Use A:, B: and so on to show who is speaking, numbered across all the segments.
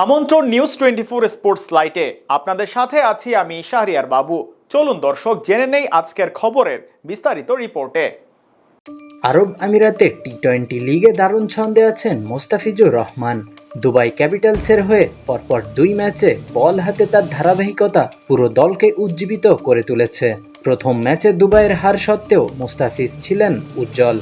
A: আমন্ত্রণ news twenty four sports লাইটে আপনাদের সাথে আছি আমি শাহরিয়ার বাবু। চলুন দর্শক, জেনে নেই আজকের খবরের বিস্তারিত রিপোর্টে।
B: আরব আমিরাতে টি টোয়েন্টি লিগে দারুণ ছন্দে আছেন মোস্তাফিজুর রহমান। দুবাই ক্যাপিটালসের হয়ে পরপর দুই ম্যাচে বল হাতে তার ধারাবাহিকতা পুরো দলকে উজ্জীবিত করে তুলেছে। প্রথম ম্যাচে দুবাইয়ের হার সত্ত্বেও মুস্তাফিজ ছিলেন উজ্জ্বল।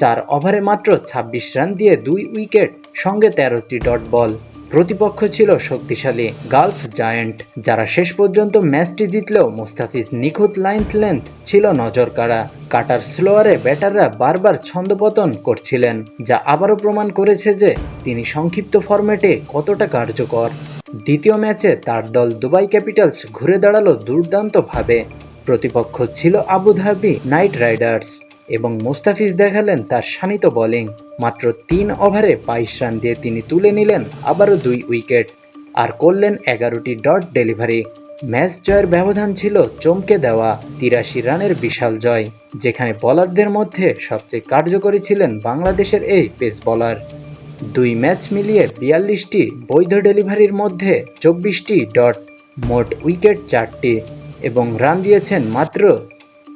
B: চার ওভারে মাত্র ২৬ রান দিয়ে দুই উইকেট, সঙ্গে তেরোটি ডট বল। প্রতিপক্ষ ছিল শক্তিশালী গালফ জায়ান্ট, যারা শেষ পর্যন্ত ম্যাচটি জিতলেও মুস্তাফিজ নিখুঁত লাইন্থ লেন্থ ছিল নজর কাড়া কাটার স্লোয়ারে ব্যাটাররা বারবার ছন্দপতন করছিলেন, যা আবারও প্রমাণ করেছে যে তিনি সংক্ষিপ্ত ফরম্যাটে কতটা কার্যকর। দ্বিতীয় ম্যাচে তার দল দুবাই ক্যাপিটালস ঘুরে দাঁড়াল দুর্দান্তভাবে। প্রতিপক্ষ ছিল আবুধাবি নাইট রাইডার্স। এবং মুস্তাফিজ দেখালেন তার শানিত বোলিং মাত্র তিন ওভারে বাইশ রান দিয়ে তিনি তুলে নিলেন আবারও দুই উইকেট। আর করলেন এগারোটি ডট ডেলিভারি। ম্যাচ জয়ের ব্যবধান ছিল চমকে দেওয়া, তিরাশি রানের বিশাল জয়, যেখানে বলারদের মধ্যে সবচেয়ে কার্যকরী ছিলেন বাংলাদেশের এই পেস বলার দুই ম্যাচ মিলিয়ে বিয়াল্লিশটি বৈধ ডেলিভারির মধ্যে চব্বিশটি ডট, মোট উইকেট চারটি এবং রান দিয়েছেন মাত্র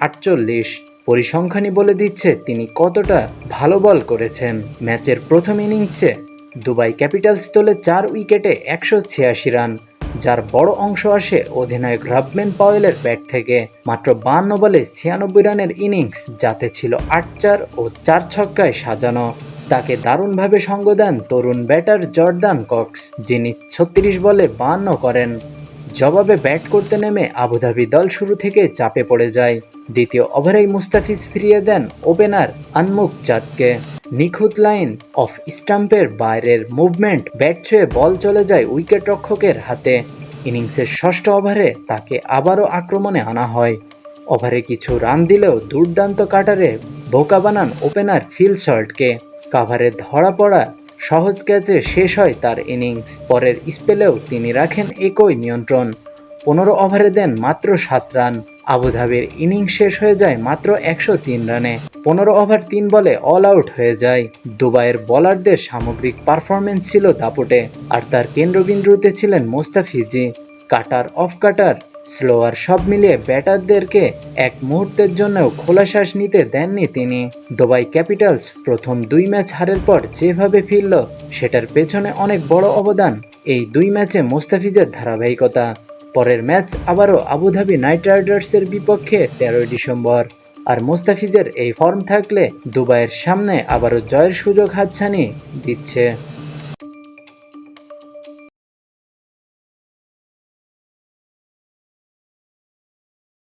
B: আটচল্লিশ। পরিসংখ্যানই বলে দিচ্ছে তিনি কতটা ভালো বল করেছেন। ম্যাচের প্রথম ইনিংসে দুবাই ক্যাপিটালস তোলে চার উইকেটে একশো ছিয়াশি রান, যার বড় অংশ আসে অধিনায়ক রাবমেন পাওয়েলের ব্যাট থেকে। মাত্র বান্ন বলে ছিয়ানব্বই রানের ইনিংস যাতে ছিল আট চার ও চার ছক্কায় সাজানো। তাকে দারুণভাবে সঙ্গ দেন তরুণ ব্যাটার জর্দান কক্স, যিনি ছত্রিশ বলে বান্ন করেন। জবাবে ব্যাট করতে নেমে আবুধাবি দল শুরু থেকে চাপে পড়ে যায়। দ্বিতীয় ওভারেই মুস্তাফিজ ফিরিয়ে দেন ওপেনার আনমুখ চাঁদকে নিখুঁত লাইন অফ স্টাম্পের বাইরের মুভমেন্ট ব্যাট ছুঁয়ে বল চলে যায় উইকেট রক্ষকের হাতে। ইনিংসের ষষ্ঠ ওভারে তাকে আবারও আক্রমণে আনা হয়। ওভারে কিছু রান দিলেও দুর্দান্ত কাটারে বোকা বানান ওপেনার ফিল শর্টকে। কাভারে ধরা পড়া সহজ ক্যাচে শেষ হয় তার ইনিংস। পরের স্পেলেও তিনি রাখেন একই নিয়ন্ত্রণ। পনেরো ওভারে দেন মাত্র সাত রান। আবুধাবির ইনিংস শেষ হয়ে যায় মাত্র একশো তিন রানে। পনেরো ওভার তিন বলে অল আউট হয়ে যায়। দুবাইয়ের বলারদের সামগ্রিক পারফরমেন্স ছিল দাপটে, আর তার কেন্দ্রবিন্দুতে ছিলেন মোস্তাফিজি। কাটার অফ কাটার স্লোয়ার সব মিলিয়ে ব্যাটারদেরকে এক মুহূর্তের জন্যও খোলা শ্বাস নিতে দেননি তিনি। দুবাই ক্যাপিটালস প্রথম দুই ম্যাচ হারের পর যেভাবে ফিরল, সেটার পেছনে অনেক বড় অবদান এই দুই ম্যাচে মোস্তাফিজের ধারাবাহিকতা। পরের ম্যাচ আবারও আবুধাবি নাইট রাইডার্সের বিপক্ষে তেরোই ডিসেম্বর। আর মোস্তাফিজের এই ফর্ম থাকলে দুবাইয়ের সামনে আবারও জয়ের সুযোগ হাতছানি দিচ্ছে।